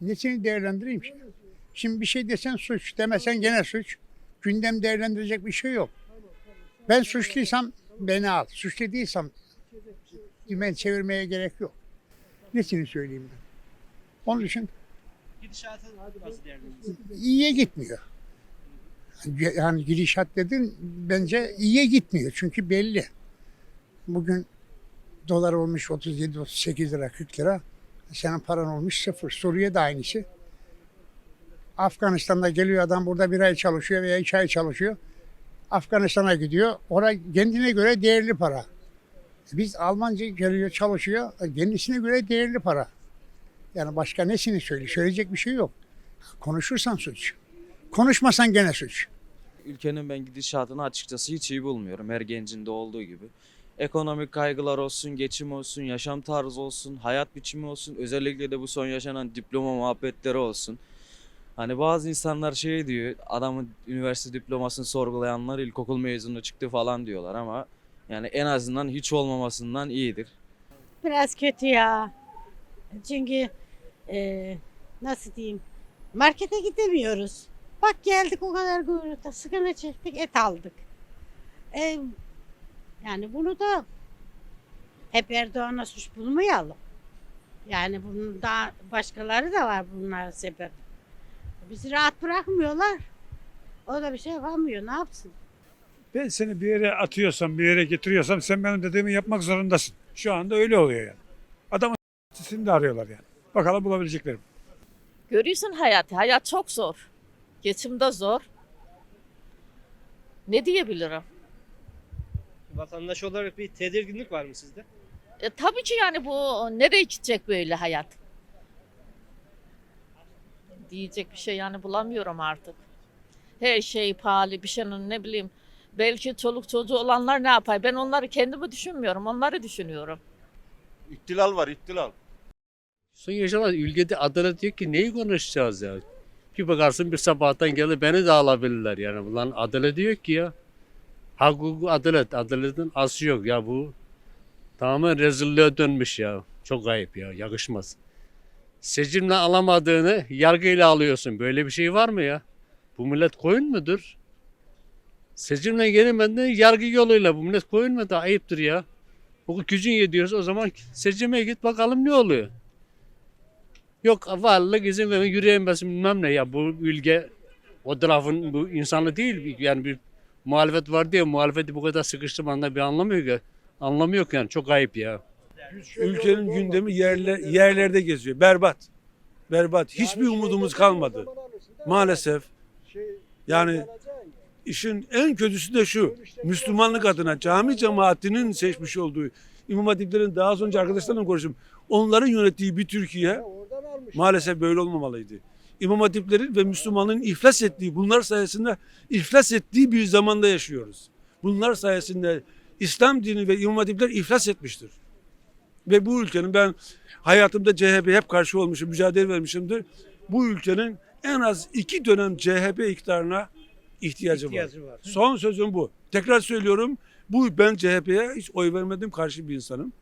Nesini değerlendireyim ki? Şimdi bir şey desen suç, demesen gene suç. Gündem değerlendirecek bir şey yok. Ben suçluysam beni al. Suçlu değilsem dümen çevirmeye gerek yok. Nesini söyleyeyim ben? Onun için Gidişatı nasıl değerlendiriyorsunuz? iyiye gitmiyor. Yani gidişat dedin bence iyiye gitmiyor. Çünkü belli. Bugün dolar olmuş 37-38 lira 40 lira. Senin paran olmuş sıfır. Suriye de aynısı. Afganistan'da geliyor adam burada bir ay çalışıyor veya iki ay çalışıyor. Afganistan'a gidiyor. Orada kendine göre değerli para. Biz Almanca geliyor çalışıyor. Kendisine göre değerli para. Yani başka nesini söyle? Söyleyecek bir şey yok. Konuşursan suç. Konuşmasan gene suç. Ülkenin ben gidişatını açıkçası hiç iyi bulmuyorum her gencinde olduğu gibi. Ekonomik kaygılar olsun, geçim olsun, yaşam tarzı olsun, hayat biçimi olsun, özellikle de bu son yaşanan diploma muhabbetleri olsun. Hani bazı insanlar şey diyor, adamın üniversite diplomasını sorgulayanlar ilkokul mezunu çıktı falan diyorlar ama yani en azından hiç olmamasından iyidir. Biraz kötü ya. Çünkü e, nasıl diyeyim markete gidemiyoruz. Bak geldik o kadar kuyrukta sıkına çektik et aldık. E, yani bunu da hep Erdoğan'a suç bulmayalım. Yani bunun daha başkaları da var bunlara sebep. Bizi rahat bırakmıyorlar. O da bir şey yapamıyor. Ne yapsın? Ben seni bir yere atıyorsam, bir yere getiriyorsam sen benim dediğimi yapmak zorundasın. Şu anda öyle oluyor yani. Adamın sesini de arıyorlar yani. Bakalım bulabileceklerim. Görüyorsun hayatı. Hayat çok zor. Geçim de zor. Ne diyebilirim? Vatandaş olarak bir tedirginlik var mı sizde? E, tabii ki yani bu nereye gidecek böyle hayat? Diyecek bir şey yani bulamıyorum artık. Her şey pahalı bir şeyin ne bileyim. Belki çoluk çocuğu olanlar ne yapar? Ben onları kendimi düşünmüyorum. Onları düşünüyorum. İhtilal var ihtilal. Son yaşanan ülkede adalet yok ki neyi konuşacağız ya? Bir bakarsın bir sabahtan gelir beni de alabilirler yani. Ulan adalet yok ki ya. Hak, hukuk, adalet. Adaletin aslı yok ya bu. Tamamen rezilliğe dönmüş ya. Çok ayıp ya. Yakışmaz. Seçimle alamadığını yargıyla alıyorsun. Böyle bir şey var mı ya? Bu millet koyun mudur? Seçimle gelemediğini yargı yoluyla bu millet koyun mu da ayıptır ya. O gücün yediyorsa o zaman seçime git bakalım ne oluyor. Yok varlık izin verme yürüyemezsin bilmem ne ya bu ülke o tarafın bu insanı değil yani bir muhalefet var diye muhalefeti bu kadar sıkıştırmanın bir anlamı yok. Anlamı yok yani çok ayıp ya. Ülkenin gündemi yerler, yerlerde geziyor. Berbat. Berbat. Hiçbir umudumuz kalmadı. Maalesef. Yani işin en kötüsü de şu. Müslümanlık adına cami cemaatinin seçmiş olduğu İmam Hatiplerin daha az önce arkadaşlarla konuştum. Onların yönettiği bir Türkiye maalesef böyle olmamalıydı. İmam Hatiplerin ve Müslümanlığın iflas ettiği, bunlar sayesinde iflas ettiği bir zamanda yaşıyoruz. Bunlar sayesinde İslam dini ve İmam Hatipler iflas etmiştir. Ve bu ülkenin ben hayatımda CHP hep karşı olmuşum, mücadele vermişimdir. Bu ülkenin en az iki dönem CHP iktidarına ihtiyacı, İhtiyacı var. var. Son sözüm bu. Tekrar söylüyorum. Bu ben CHP'ye hiç oy vermedim karşı bir insanım.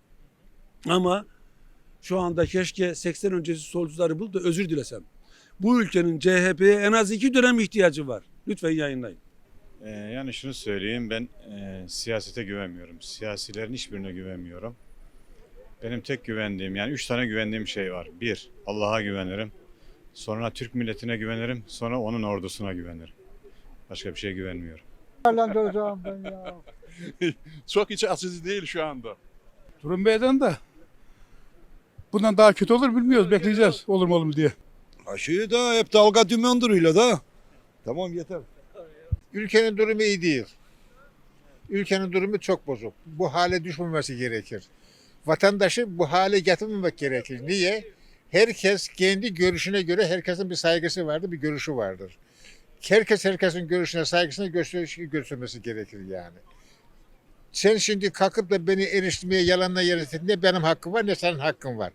Ama şu anda keşke 80 öncesi solcuları bul da özür dilesem. Bu ülkenin CHP'ye en az iki dönem ihtiyacı var. Lütfen yayınlayın. Ee, yani şunu söyleyeyim ben e, siyasete güvenmiyorum. Siyasilerin hiçbirine güvenmiyorum. Benim tek güvendiğim yani üç tane güvendiğim şey var. Bir, Allah'a güvenirim. Sonra Türk milletine güvenirim. Sonra onun ordusuna güvenirim. Başka bir şeye güvenmiyorum. Çok iç açıcı değil şu anda. Durum Bey'den de bundan daha kötü olur bilmiyoruz. Bekleyeceğiz olur mu olur mu diye. Aşıyı da hep dalga dümen duruyla da. Tamam yeter. Ülkenin durumu iyi değil. Ülkenin durumu çok bozuk. Bu hale düşmemesi gerekir. Vatandaşı bu hale getirmemek gerekir. Niye? Herkes kendi görüşüne göre herkesin bir saygısı vardır, bir görüşü vardır. Herkes herkesin görüşüne, saygısına göster göstermesi gerekir yani. Sen şimdi kalkıp da beni eriştirmeye yalanla yönetin ne benim hakkım var ne senin hakkın var.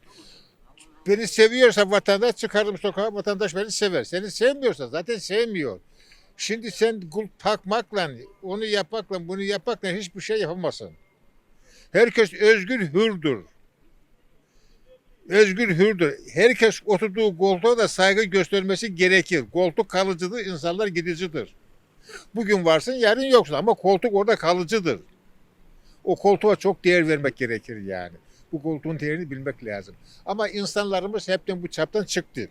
Beni seviyorsa vatandaş çıkardım sokağa vatandaş beni sever. Seni sevmiyorsa zaten sevmiyor. Şimdi sen kul takmakla, onu yapmakla, bunu yapmakla hiçbir şey yapamazsın. Herkes özgür hürdür. Özgür hürdür. Herkes oturduğu koltuğa da saygı göstermesi gerekir. Koltuk kalıcıdır, insanlar gidicidir. Bugün varsın, yarın yoksun ama koltuk orada kalıcıdır. O koltuğa çok değer vermek gerekir yani bu koltuğun değerini bilmek lazım. Ama insanlarımız hepten bu çaptan çıktı.